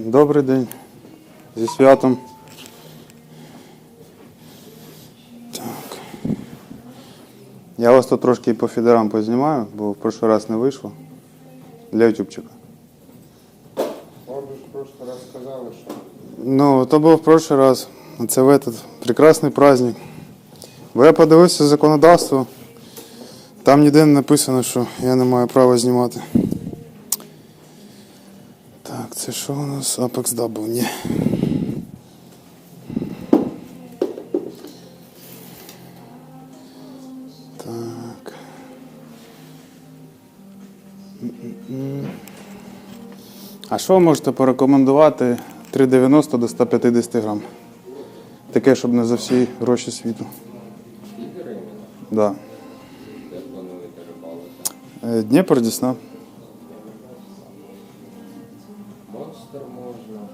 Добрий день. Зі святом. Так. Я вас тут трошки по фідерам познімаю, бо в прошлий раз не вийшло. Для ютубчика. Вам же ж в прошлый раз сказали, що Ну, то був в прошлый раз. А Це в этот прекрасний праздник. Бо я подивився законодавство. Там ніде не написано, що я не маю права знімати. Так, це що у нас? Apex Double? Ні. Так. А що ви можете порекомендувати 3,90 до 150 грам? Таке, щоб не за всі гроші світу. Да. Е, Дніпро Дісна. Монстр можна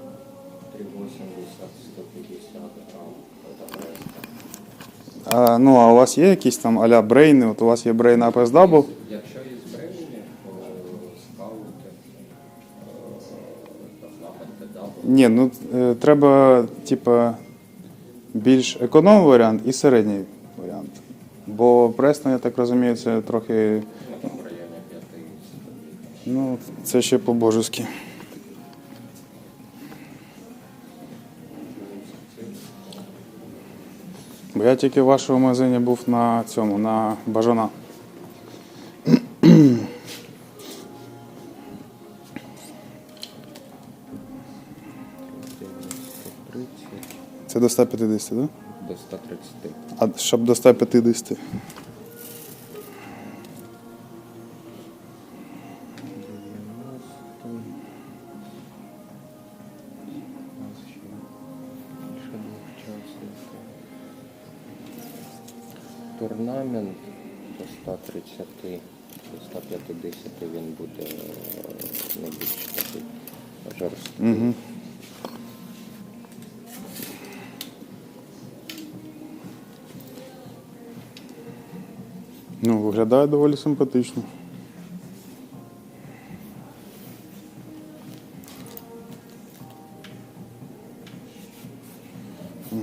380, 150 грам. Це решта. А, ну, а у вас є якісь там а-ля брейни? От у вас є брейн Double. Якщо є збройні, то скаути, е, там напад дабл. Ні, ну е, треба, типа, більш економ варіант і середній варіант. Бо Престон, я так розумію, це трохи. Ну, в районі 5 Ну, це ще по-божески. Бо я тільки в вашому магазині був на цьому, на бажана. Це до 150, так? Да? До 130. А щоб до 150. Турнамент до 130, до 150 він буде е, найбільш такий жорсткий. Угу. Ну, виглядає доволі симпатично.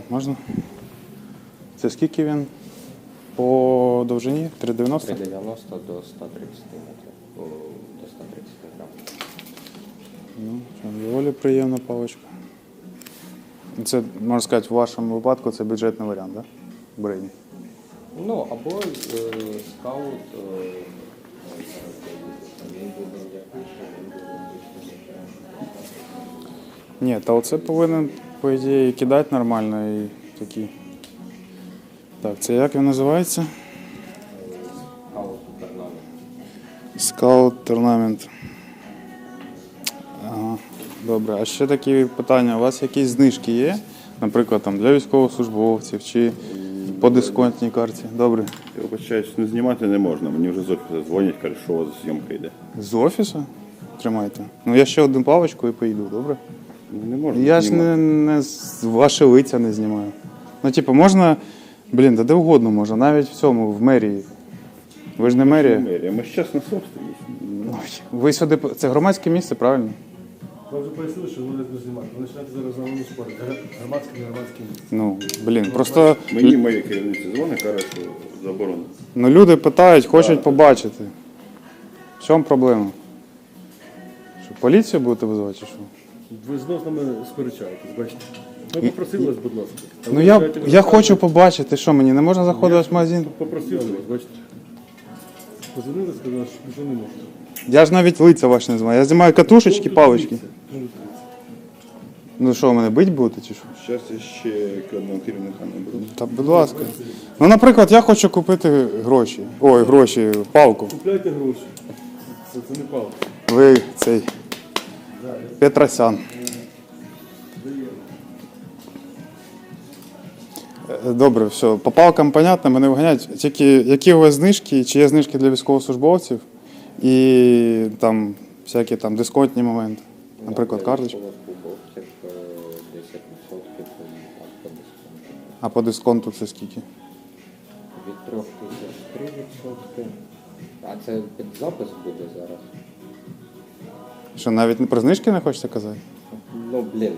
Можна? Це скільки він? По довжині? 3,90? 390 до 130 метрів. О, До 130 грам. Ну, що, доволі приємна паличка. Це, можна сказати, в вашому випадку це бюджетний варіант, так? Да? Брейні. Ну, або е, скаут, е, він буде якіше, він буде Ні, та оце повинен, по ідеї, кидати нормально і такі. Так, це як він називається? скаут Торнамент. Ага, добре. А ще такі питання. У вас якісь знижки є? Наприклад, там для військовослужбовців чи по дисконтній карті? Добре. Я вибачаюсь, не знімати не можна. Мені вже з офісу дзвонять, кажуть, що у вас зйомка йде. З офісу? Тримайте. Ну я ще одну паличку і поїду, добре? Ну, Не можна. Я ж не, не з ваші лиця не знімаю. Ну, типу, можна, блін, та де угодно можна, навіть в цьому, в мерії. Ви ж не мерія. Мерія, Ми ж чесно собственність. Ой, Ви сюди. Це громадське місце, правильно? Вам вже пояснили, що вони не знімати. Ви починаєте зараз на воно спорт. Громадське, не громадське місце. Ну, блін, просто Мені моє керівниця дзвонить, каже, що заборонено. ну, люди питають, хочуть побачити. В чому проблема? Що, поліцію будете визивати чи що? Ви знов з нами сперечаєтесь, бачите. Ми попросили вас, будь ласка. А Ну ви я, я хочу побачити, що мені не можна заходити в магазин? Попросили вас, бачите. Позвонили, сказали, що вже не можна. Я ж навіть лиця ваші не знімаю. Я знімаю катушечки, палички. Ну що, мене бить будете чи що? Зараз я ще одного керівника наберу. Та, будь ласка. Ну, наприклад, я хочу купити гроші. Ой, гроші, палку. Купляйте гроші. Це, це не палка. Ви цей Петросян. Е, Добре, все. По палкам понятно, мене виганяють. Тільки які у вас знижки, чи є знижки для військовослужбовців і там всякі там дисконтні моменти. Наприклад. Військовослужбовців, е, 10% так по дисконту. А по дисконту це скільки? Від 3 тисяч 3%. А це під запис буде зараз. Що навіть про знижки не хочете казати? Ну, блін.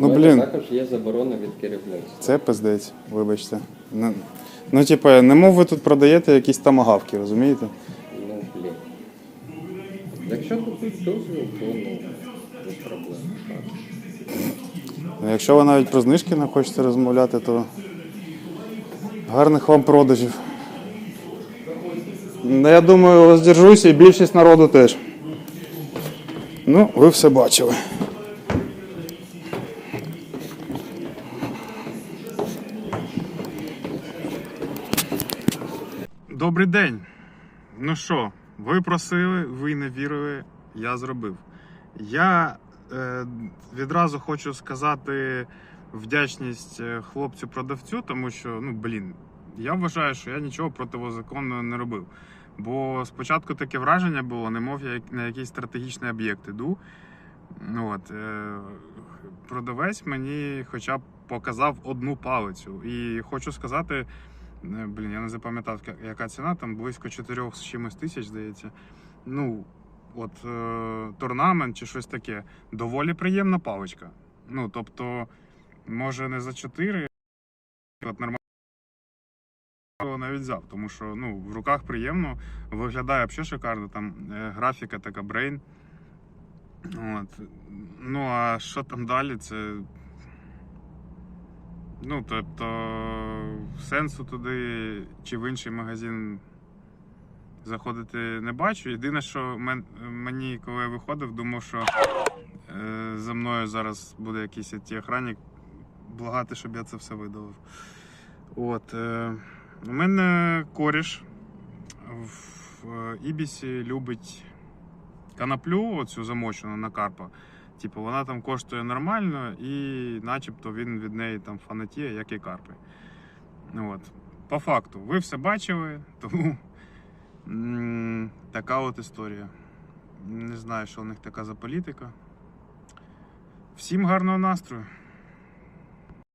Ну, блін. Також є заборона від керівництва. Це пиздець, вибачте. Ну, ну типу, немов ви тут продаєте якісь тамагавки, розумієте? Ну, блін. Якщо купити дозвіл, то ну, без проблем. Так. Ну, Якщо ви навіть про знижки не хочете розмовляти, то гарних вам продажів. Ну, Я думаю, воздержуся і більшість народу теж. Ну, ви все бачили. Добрий день. Ну що, ви просили, ви не вірили, я зробив. Я е, відразу хочу сказати вдячність е, хлопцю-продавцю, тому що, ну, блін, я вважаю, що я нічого противозаконного не робив. Бо спочатку таке враження було, немов я на якийсь стратегічний об'єкт іду. Ну, От, е, продавець мені хоча б показав одну палицю. І хочу сказати, блін, я не запам'ятав, яка ціна, там близько 4 з чимось тисяч, здається. Ну, от е, торнамент чи щось таке. Доволі приємна паличка. Ну, тобто, може не за 4, от нормально навіть взяв, тому що ну, в руках приємно, виглядає взагалі шикарно, там е, графіка така брейн. От. Ну, а що там далі, це. Ну, тобто, сенсу туди чи в інший магазин заходити не бачу. Єдине, що мен- мені, коли я виходив, думав, що е, за мною зараз буде якийсь охранник благати, щоб я це все видалив. От, е, у мене коріш в Ібісі любить канаплю, оцю замочену на карпа. Типу, вона там коштує нормально, і начебто він від неї там фанатіє, як і карпи. Ну От. По факту, ви все бачили, тому така от історія. Не знаю, що у них така за політика. Всім гарного настрою.